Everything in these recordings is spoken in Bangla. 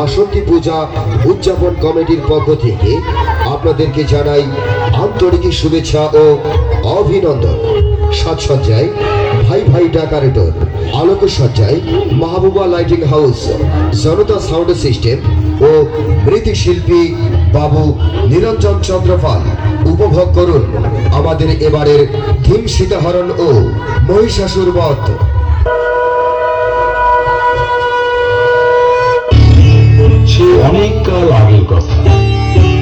বাসন্তী পূজা উদযাপন কমিটির পক্ষ থেকে আপনাদেরকে জানাই আন্তরিক শুভেচ্ছা ও অভিনন্দন। সাজসজ্জায় ভাই ভাই decorator আলোকসজ্জায় Mahbuba lighting house, Janata sound system ও মৃৎ শিল্পী বাবু নিরঞ্জন চন্দ্রপাল উপভোগ করুন আমাদের এবারের থিম সীতাহরণ ও মহিষাসুর বধ অনেক কাল আগের কথা।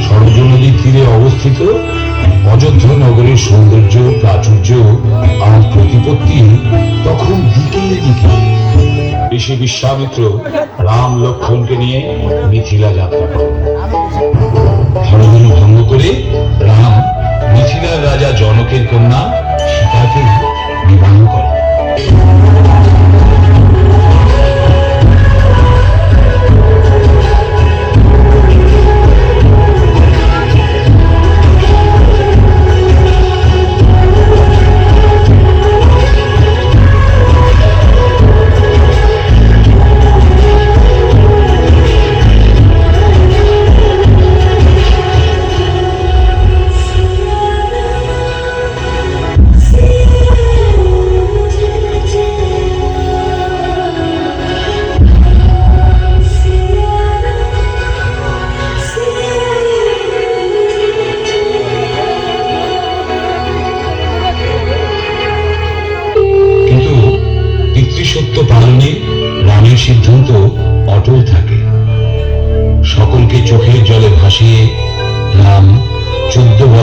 সরজ নদীর তীরে অবস্থিত অযোধ্যা নগরের সৌন্দর্য, প্রাচুর্য আর প্রতিপত্তি তখন দিকে দিকে ঋষি বিশ্বামিত্র রাম লক্ষ্মণকে নিয়ে মিথিলা যাত্রা করেন। ধর্মধনু ভঙ্গ করে রাম মিথিলার রাজা জনকের কন্যা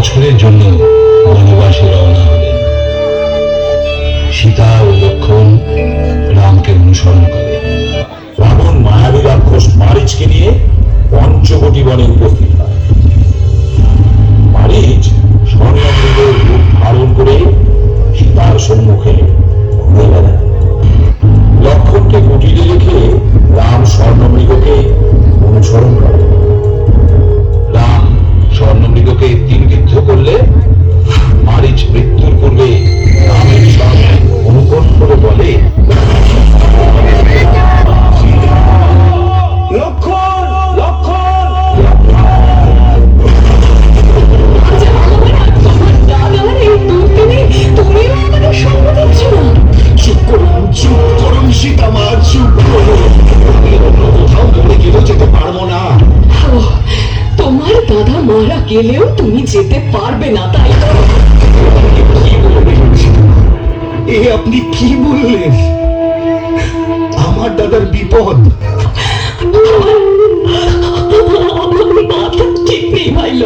বছরের জন্য বনবাসে রওনা হলেন সীতা ও লক্ষণ রামকে অনুসরণ করে। রাবণ মায়াবী রাক্ষস মারিচকে নিয়ে পঞ্চবটি বনে উপস্থিত হয়। মারিচ রূপ ধারণ করে সীতার সম্মুখে ঘুরে বেড়ায়। লক্ষণকে কুটিরে রেখে রাম স্বর্ণমৃগকে অনুসরণ করে। স্বর্ণমৃগকে বৃদ্ধ করলে মারিচ মৃত্যুর পূর্বে রামের সঙ্গে অনুকরণ করে বলে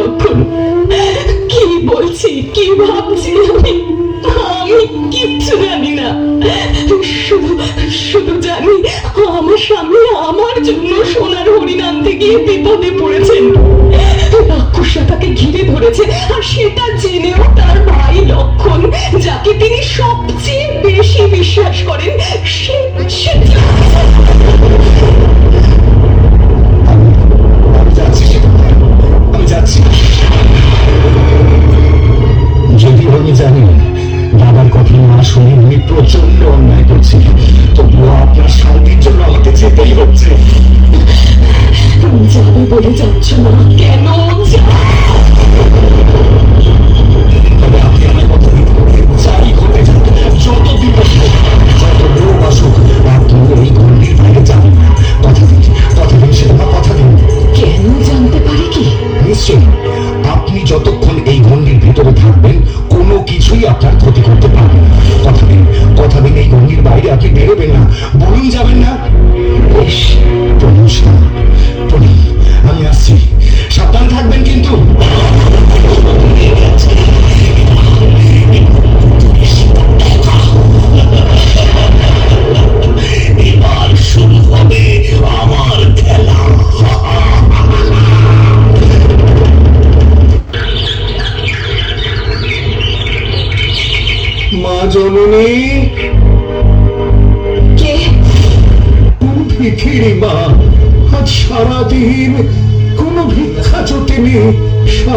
লক্ষণ কি বলছি, কি ভাবছি আমি? আমি কিচ্ছু জানি না। শুধু শুধু জানি আমার স্বামী আমার জন্য সোনার হরিণ আনতে গিয়ে বিপদে পড়েছেন। রাক্ষসরা তাকে ঘিরে ধরেছে, আর সেটা জেনেও তার ভাই লক্ষণ, যাকে তিনি সবচেয়ে বেশি বিশ্বাস করেন সে আমি জানি, বাবার কথা না শুনে আমি প্রচণ্ড অন্যায় করছি। তবুও আপনার শান্তির জন্য আমাকে যেতেই হচ্ছে। তুমি যাবে বলে যাচ্ছ না, কেন? বাইরে বেরোবেন না। বলুন যাবেন না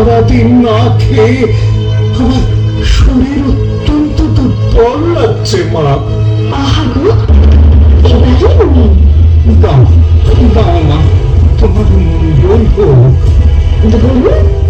সারাদিন না খেয়ে আমার শরীর অত্যন্ত দুর্বল লাগছে মা। আহা দাও দাও মা। তোমার হোক।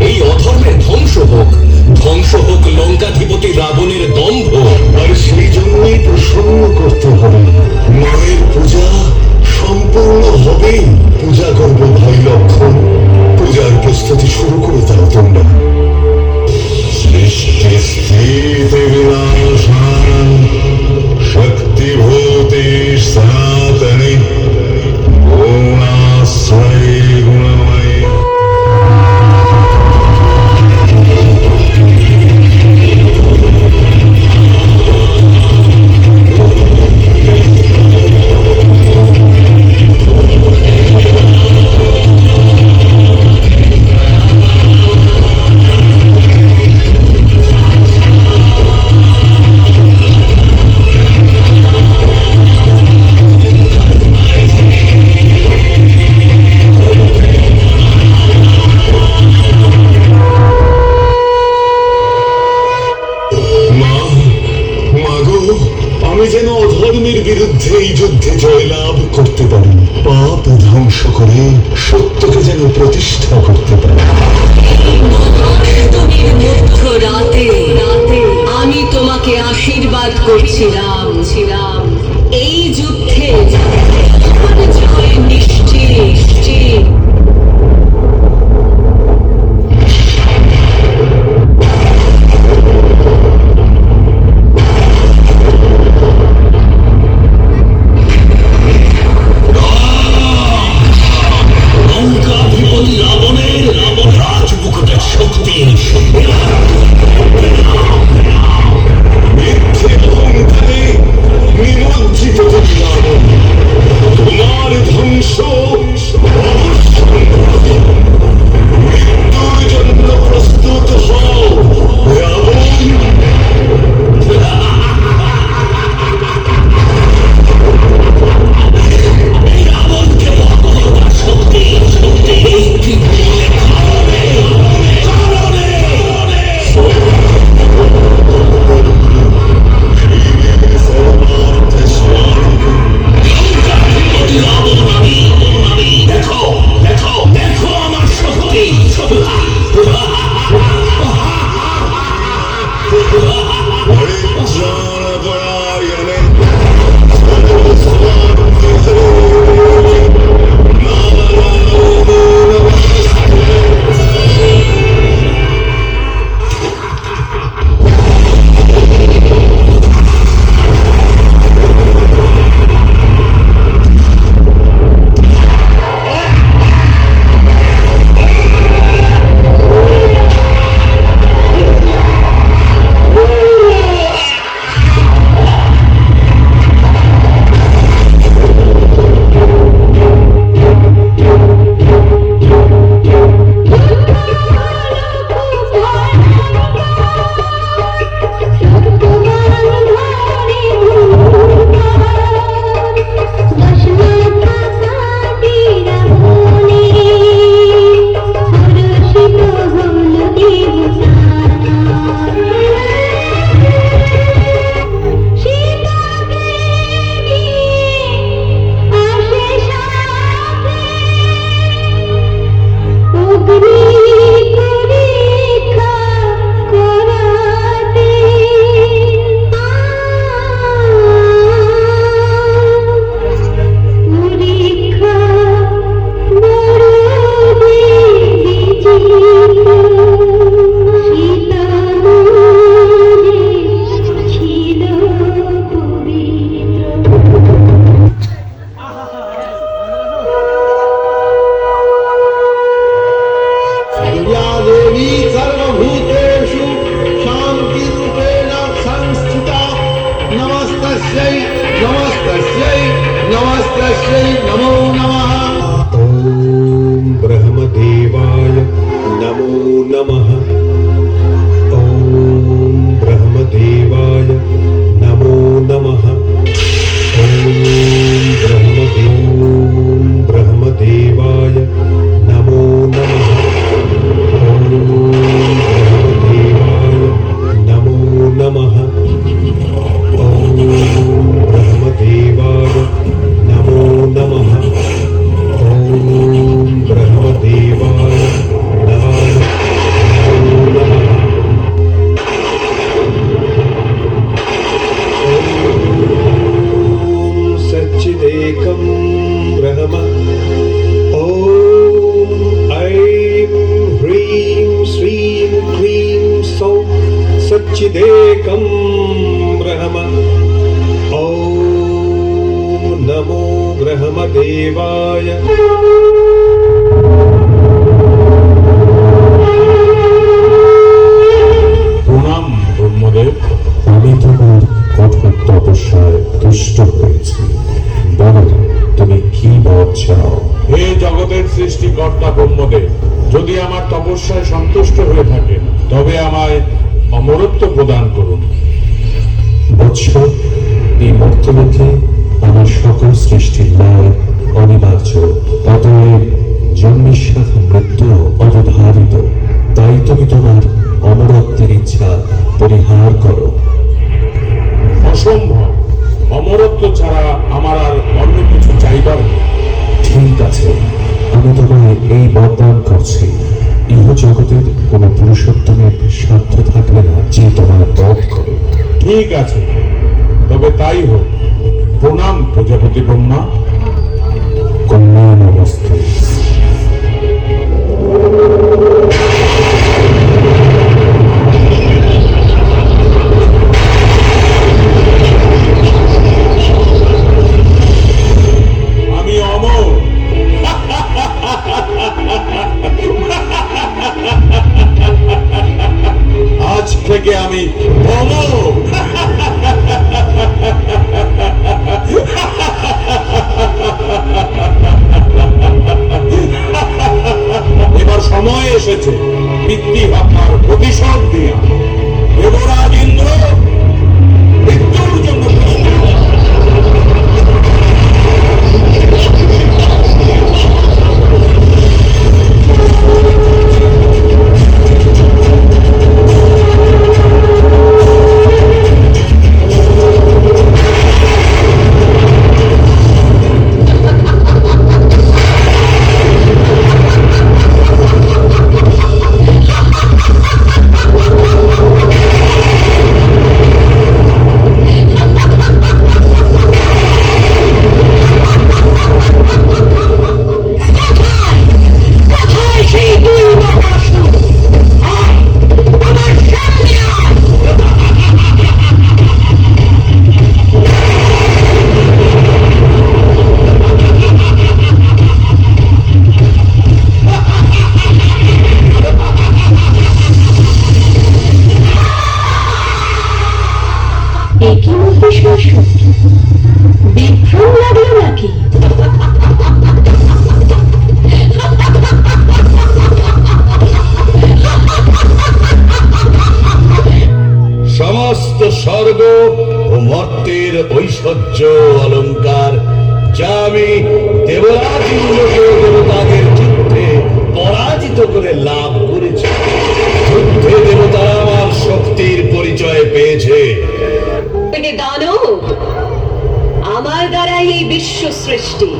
এই অধর্মের ধ্বংস হোক ধ্বংস হোক লঙ্কাধিপতি রাবণের দম্ভ। আর সেই জন্যই প্রসন্ন করতে হবে। মায়ের পূজা সম্পূর্ণ হবে। পূজা করব ভাই লক্ষণ। পূজার প্রস্তুতি শুরু করে দাও তোমরা। সৃষ্টি স্থিতি গুণাশ্রয়ী করতে পারে রাতে আমি তোমাকে আশীর্বাদ করছিলাম। Namo Namo জগতের সৃষ্টিকর্তা ব্রহ্মদেব যদি আমার তপস্যায় সন্তুষ্ট হয়ে থাকে তবে আমায় অমরত্ব প্রদান করুন। বৎস এই মর্তলোকে আমার সকল সৃষ্টির লয় অনিবার্য। অতএব জন্মের সাথে মৃত্যু অবধারিত। তাই তুমি তোমার অমরত্বের ইচ্ছা পরিহার করো। অসম্ভব। অমরত্ব ছাড়া আমার আর অন্য কিছু চাইবার ঠিক আছে। এই বরদান করছি। ইহ জগতের কোন পুরুষোত্তমের স্বার্থ থাকবে না যে তোমার বধ করে ঠিক আছে। তবে তাই হোক। প্রণাম প্রজাপতি ব্রহ্মা। কন্যা নমস্তে ঐশ্বর্য অলংকার যা আমি দেবরাজ দেবতাদের যুদ্ধে পরাজিত করে লাভ করেছি যুদ্ধে দেবতা আমার শক্তির পরিচয় পেয়েছে আমার দ্বারাই এই বিশ্ব সৃষ্টি,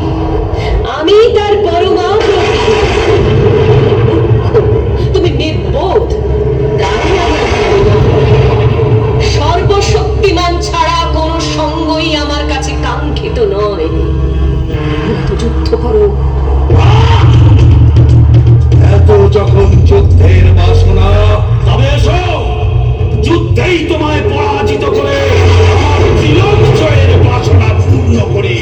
আমি তার পরমা তুমি নির্বোধ। সর্বশক্তিমান ছাড়া এত যখন যুদ্ধের বাসনা, তবে এসো, যুদ্ধেই তোমায় পরাজিত করে আমার তিলক জয়ের বাসনা পূর্ণ করি